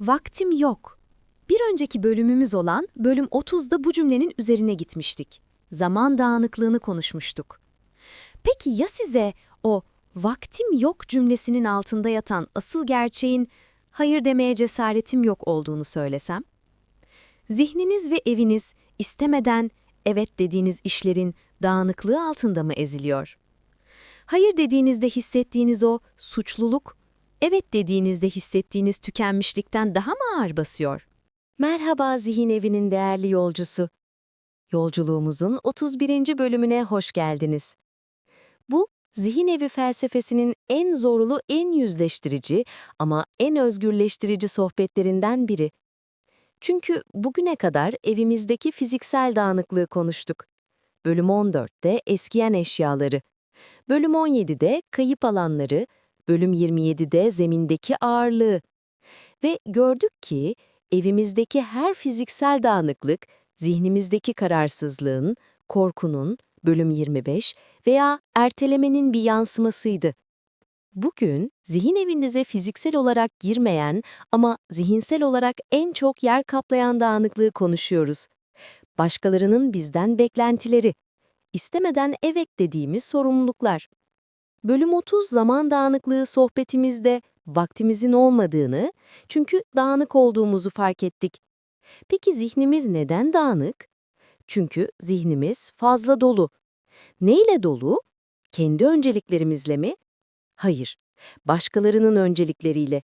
Vaktim yok. Bir önceki bölümümüz olan bölüm 30'da bu cümlenin üzerine gitmiştik. Zaman dağınıklığını konuşmuştuk. Peki ya size o vaktim yok cümlesinin altında yatan asıl gerçeğin hayır demeye cesaretim yok olduğunu söylesem? Zihniniz ve eviniz istemeden evet dediğiniz işlerin dağınıklığı altında mı eziliyor? Hayır dediğinizde hissettiğiniz o suçluluk, evet dediğinizde hissettiğiniz tükenmişlikten daha mı ağır basıyor? Merhaba Zihin Evi'nin değerli yolcusu. Yolculuğumuzun 31. bölümüne hoş geldiniz. Bu, Zihin Evi felsefesinin en zorlu, en yüzleştirici ama en özgürleştirici sohbetlerinden biri. Çünkü bugüne kadar evimizdeki fiziksel dağınıklığı konuştuk. Bölüm 14'te eskiyen eşyaları, bölüm 17'de kayıp alanları, bölüm 27'de zemindeki ağırlığı. Ve gördük ki evimizdeki her fiziksel dağınıklık, zihnimizdeki kararsızlığın, korkunun, bölüm 25 veya ertelemenin bir yansımasıydı. Bugün zihin evinize fiziksel olarak girmeyen ama zihinsel olarak en çok yer kaplayan dağınıklığı konuşuyoruz. Başkalarının bizden beklentileri, istemeden evet dediğimiz sorumluluklar. Bölüm 30 zaman dağınıklığı sohbetimizde vaktimizin olmadığını, çünkü dağınık olduğumuzu fark ettik. Peki zihnimiz neden dağınık? Çünkü zihnimiz fazla dolu. Neyle dolu? Kendi önceliklerimizle mi? Hayır, başkalarının öncelikleriyle.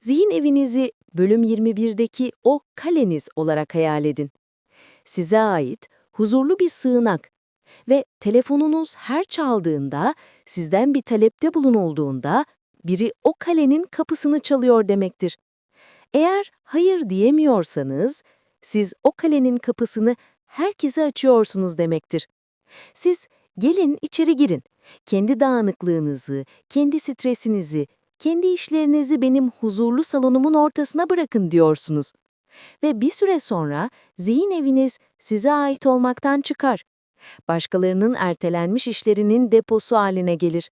Zihin evinizi bölüm 21'deki o kaleniz olarak hayal edin. Size ait huzurlu bir sığınak ve telefonunuz her çaldığında, sizden bir talepte bulunulduğunda biri o kalenin kapısını çalıyor demektir. Eğer hayır diyemiyorsanız, siz o kalenin kapısını herkese açıyorsunuz demektir. Siz gelin içeri girin. Kendi dağınıklığınızı, kendi stresinizi, kendi işlerinizi benim huzurlu salonumun ortasına bırakın diyorsunuz. Ve bir süre sonra zihin eviniz size ait olmaktan çıkar. Başkalarının ertelenmiş işlerinin deposu haline gelir.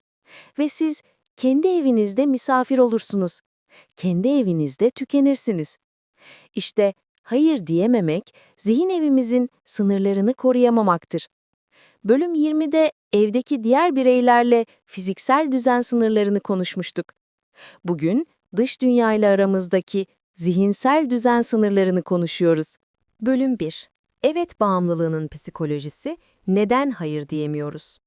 Ve siz kendi evinizde misafir olursunuz. Kendi evinizde tükenirsiniz. İşte hayır diyememek, zihin evimizin sınırlarını koruyamamaktır. Bölüm 20'de evdeki diğer bireylerle fiziksel düzen sınırlarını konuşmuştuk. Bugün dış dünyayla aramızdaki zihinsel düzen sınırlarını konuşuyoruz. Bölüm 1. Evet bağımlılığının psikolojisi, neden hayır diyemiyoruz?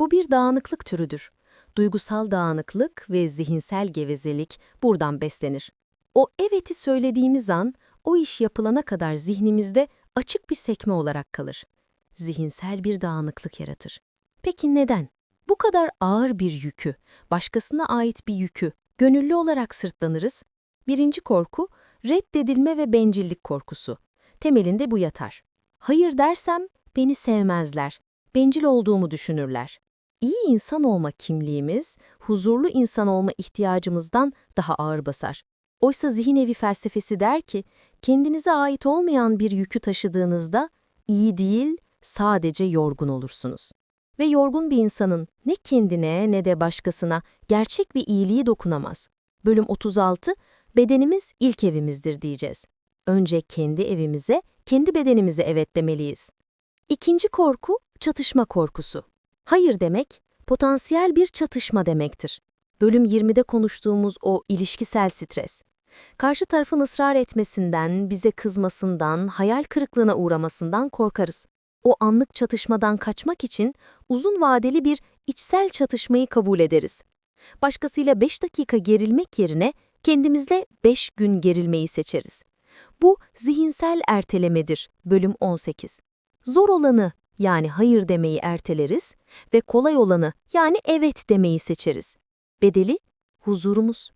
Bu bir dağınıklık türüdür. Duygusal dağınıklık ve zihinsel gevezelik buradan beslenir. O evet'i söylediğimiz an, o iş yapılana kadar zihnimizde açık bir sekme olarak kalır. Zihinsel bir dağınıklık yaratır. Peki neden? Bu kadar ağır bir yükü, başkasına ait bir yükü, gönüllü olarak sırtlanırız. Birinci korku, reddedilme ve bencillik korkusu. Temelinde bu yatar. Hayır dersem beni sevmezler, bencil olduğumu düşünürler. İyi insan olma kimliğimiz, huzurlu insan olma ihtiyacımızdan daha ağır basar. Oysa zihin evi felsefesi der ki, kendinize ait olmayan bir yükü taşıdığınızda iyi değil, sadece yorgun olursunuz. Ve yorgun bir insanın ne kendine ne de başkasına gerçek bir iyiliği dokunamaz. Bölüm 36, bedenimiz ilk evimizdir diyeceğiz. Önce kendi evimize, kendi bedenimize evet demeliyiz. İkinci korku, çatışma korkusu. Hayır demek, potansiyel bir çatışma demektir. Bölüm 20'de konuştuğumuz o ilişkisel stres. Karşı tarafın ısrar etmesinden, bize kızmasından, hayal kırıklığına uğramasından korkarız. O anlık çatışmadan kaçmak için uzun vadeli bir içsel çatışmayı kabul ederiz. Başkasıyla 5 dakika gerilmek yerine kendimizle 5 gün gerilmeyi seçeriz. Bu zihinsel ertelemedir. Bölüm 18. Zor olanı yani hayır demeyi erteleriz ve kolay olanı yani evet demeyi seçeriz. Bedeli huzurumuz.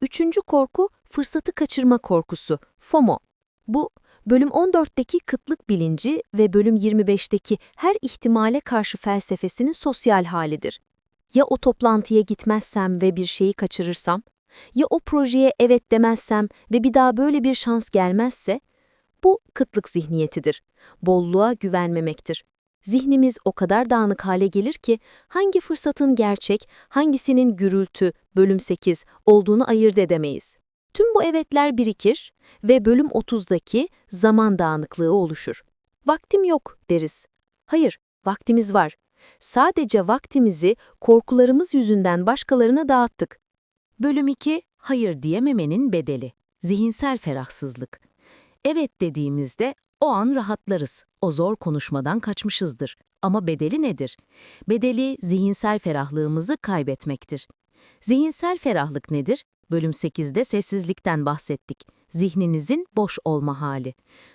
Üçüncü korku fırsatı kaçırma korkusu, FOMO. Bu bölüm 14'teki kıtlık bilinci ve bölüm 25'teki her ihtimale karşı felsefesinin sosyal halidir. Ya o toplantıya gitmezsem ve bir şeyi kaçırırsam? Ya o projeye evet demezsem ve bir daha böyle bir şans gelmezse? Bu kıtlık zihniyetidir. Bolluğa güvenmemektir. Zihnimiz o kadar dağınık hale gelir ki hangi fırsatın gerçek, hangisinin gürültü, bölüm 8 olduğunu ayırt edemeyiz. Tüm bu evetler birikir ve bölüm 30'daki zaman dağınıklığı oluşur. Vaktim yok deriz. Hayır, vaktimiz var. Sadece vaktimizi korkularımız yüzünden başkalarına dağıttık. Bölüm 2, hayır diyememenin bedeli. Zihinsel ferahsızlık. Evet dediğimizde o an rahatlarız. O zor konuşmadan kaçmışızdır. Ama bedeli nedir? Bedeli zihinsel ferahlığımızı kaybetmektir. Zihinsel ferahlık nedir? Bölüm 8'de sessizlikten bahsettik. Zihninizin boş olma hali.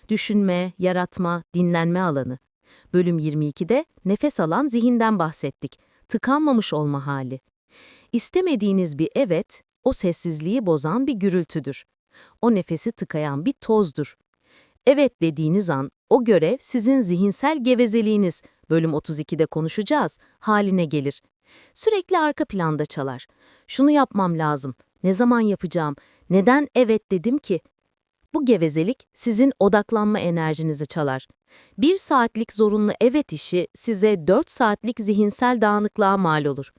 Düşünme, yaratma, dinlenme alanı. Bölüm 22'de nefes alan zihinden bahsettik. Tıkanmamış olma hali. İstemediğiniz bir evet, o sessizliği bozan bir gürültüdür. O nefesi tıkayan bir tozdur. Evet dediğiniz an, o görev sizin zihinsel gevezeliğiniz, bölüm 32'de konuşacağız, haline gelir. Sürekli arka planda çalar. Şunu yapmam lazım, ne zaman yapacağım, neden evet dedim ki? Bu gevezelik sizin odaklanma enerjinizi çalar. Bir saatlik zorunlu evet işi size 4 saatlik zihinsel dağınıklığa mal olur.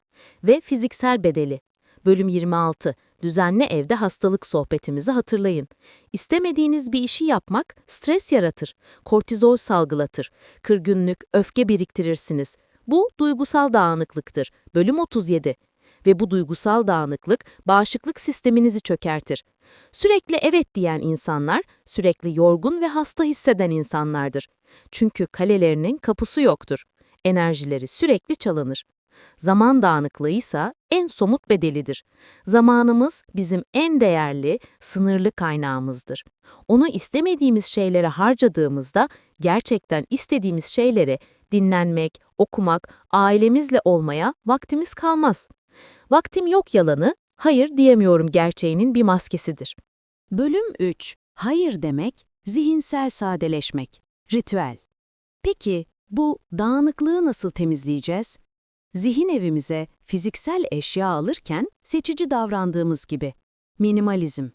Ve fiziksel bedeli. Bölüm 26. Düzenli evde hastalık sohbetimizi hatırlayın. İstemediğiniz bir işi yapmak stres yaratır, kortizol salgılatır, kırgınlık, öfke biriktirirsiniz. Bu duygusal dağınıklıktır. Bölüm 37. Ve bu duygusal dağınıklık bağışıklık sisteminizi çökertir. Sürekli evet diyen insanlar, sürekli yorgun ve hasta hisseden insanlardır. Çünkü kalelerinin kapısı yoktur. Enerjileri sürekli çalınır. Zaman dağınıklığı ise en somut bedelidir. Zamanımız bizim en değerli, sınırlı kaynağımızdır. Onu istemediğimiz şeylere harcadığımızda gerçekten istediğimiz şeylere dinlenmek, okumak, ailemizle olmaya vaktimiz kalmaz. Vaktim yok yalanı, hayır diyemiyorum gerçeğinin bir maskesidir. Bölüm 3. Hayır demek, zihinsel sadeleşmek. Ritüel. Peki, bu dağınıklığı nasıl temizleyeceğiz? Zihin evimize fiziksel eşya alırken seçici davrandığımız gibi. Minimalizm.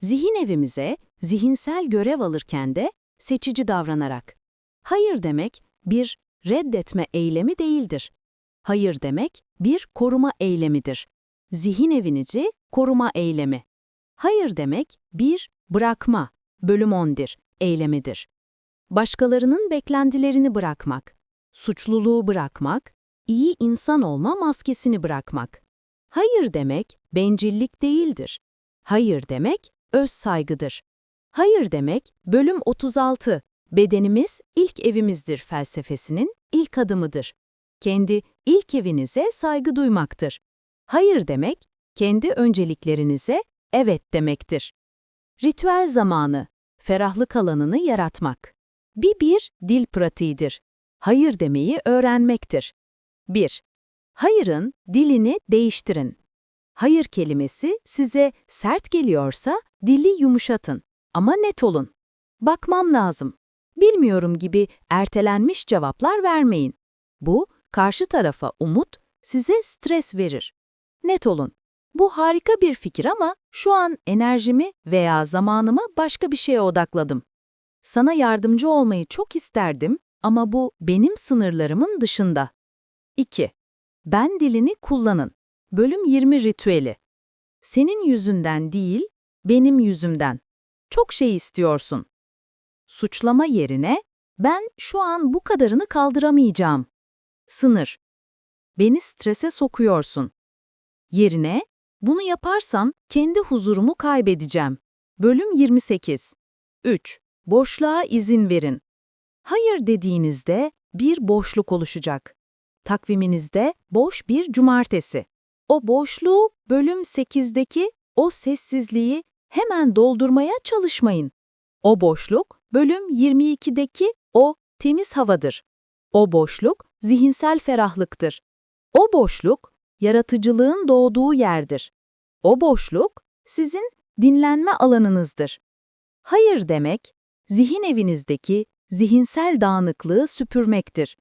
Zihin evimize zihinsel görev alırken de seçici davranarak. Hayır demek bir reddetme eylemi değildir. Hayır demek bir koruma eylemidir. Zihin evinizi koruma eylemi. Hayır demek bir bırakma, bölüm 11 eylemidir. Başkalarının beklentilerini bırakmak, suçluluğu bırakmak, iyi insan olma maskesini bırakmak. Hayır demek bencillik değildir. Hayır demek öz saygıdır. Hayır demek bölüm 36 bedenimiz ilk evimizdir felsefesinin ilk adımıdır. Kendi ilk evinize saygı duymaktır. Hayır demek kendi önceliklerinize evet demektir. Ritüel zamanı, ferahlık alanını yaratmak. Bir bir dil pratiğidir. Hayır demeyi öğrenmektir. 1. Hayırın dilini değiştirin. Hayır kelimesi size sert geliyorsa dili yumuşatın ama net olun. Bakmam lazım. Bilmiyorum gibi ertelenmiş cevaplar vermeyin. Bu karşı tarafa umut, size stres verir. Net olun. Bu harika bir fikir ama şu an enerjimi veya zamanımı başka bir şeye odakladım. Sana yardımcı olmayı çok isterdim ama bu benim sınırlarımın dışında. 2. Ben dilini kullanın. Bölüm 20 ritüeli. Senin yüzünden değil, benim yüzümden. Çok şey istiyorsun. Suçlama yerine, ben şu an bu kadarını kaldıramayacağım. Sınır. Beni strese sokuyorsun. Yerine, bunu yaparsam kendi huzurumu kaybedeceğim. Bölüm 28. 3. Boşluğa izin verin. Hayır dediğinizde bir boşluk oluşacak. Takviminizde boş bir cumartesi. O boşluğu bölüm 8'deki o sessizliği hemen doldurmaya çalışmayın. O boşluk bölüm 22'deki o temiz havadır. O boşluk zihinsel ferahlıktır. O boşluk yaratıcılığın doğduğu yerdir. O boşluk sizin dinlenme alanınızdır. Hayır demek, zihin evinizdeki zihinsel dağınıklığı süpürmektir.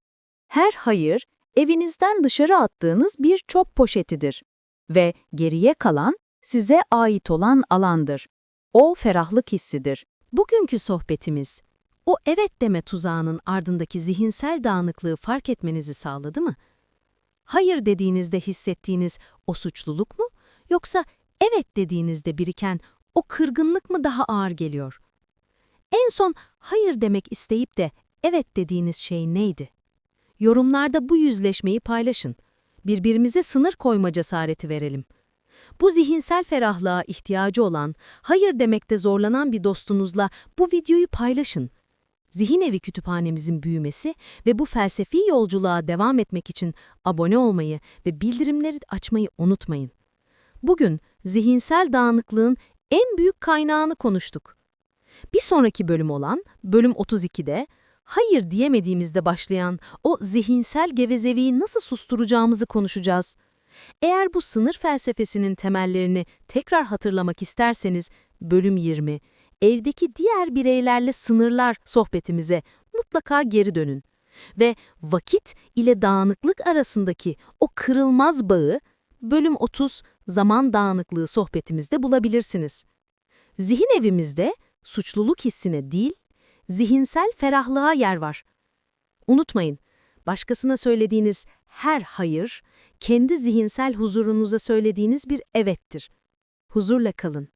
Her hayır, evinizden dışarı attığınız bir çöp poşetidir ve geriye kalan size ait olan alandır. O ferahlık hissidir. Bugünkü sohbetimiz, o evet deme tuzağının ardındaki zihinsel dağınıklığı fark etmenizi sağladı mı? Hayır dediğinizde hissettiğiniz o suçluluk mu? Yoksa evet dediğinizde biriken O kırgınlık mı daha ağır geliyor? En son hayır demek isteyip de evet dediğiniz şey neydi? Yorumlarda bu yüzleşmeyi paylaşın. Birbirimize sınır koyma cesareti verelim. Bu zihinsel ferahlığa ihtiyacı olan, hayır demekte zorlanan bir dostunuzla bu videoyu paylaşın. Zihin Evi kütüphanemizin büyümesi ve bu felsefi yolculuğa devam etmek için abone olmayı ve bildirimleri açmayı unutmayın. Bugün zihinsel dağınıklığın en büyük kaynağını konuştuk. Bir sonraki bölüm olan bölüm 32'de hayır diyemediğimizde başlayan o zihinsel gevezeliği nasıl susturacağımızı konuşacağız. Eğer bu sınır felsefesinin temellerini tekrar hatırlamak isterseniz bölüm 20, evdeki diğer bireylerle sınırlar sohbetimize mutlaka geri dönün. Ve vakit ile dağınıklık arasındaki o kırılmaz bağı bölüm 30 zaman dağınıklığı sohbetimizde bulabilirsiniz. Zihin evimizde suçluluk hissine değil, zihinsel ferahlığa yer var. Unutmayın, başkasına söylediğiniz her hayır, kendi zihinsel huzurunuza söylediğiniz bir evettir. Huzurla kalın.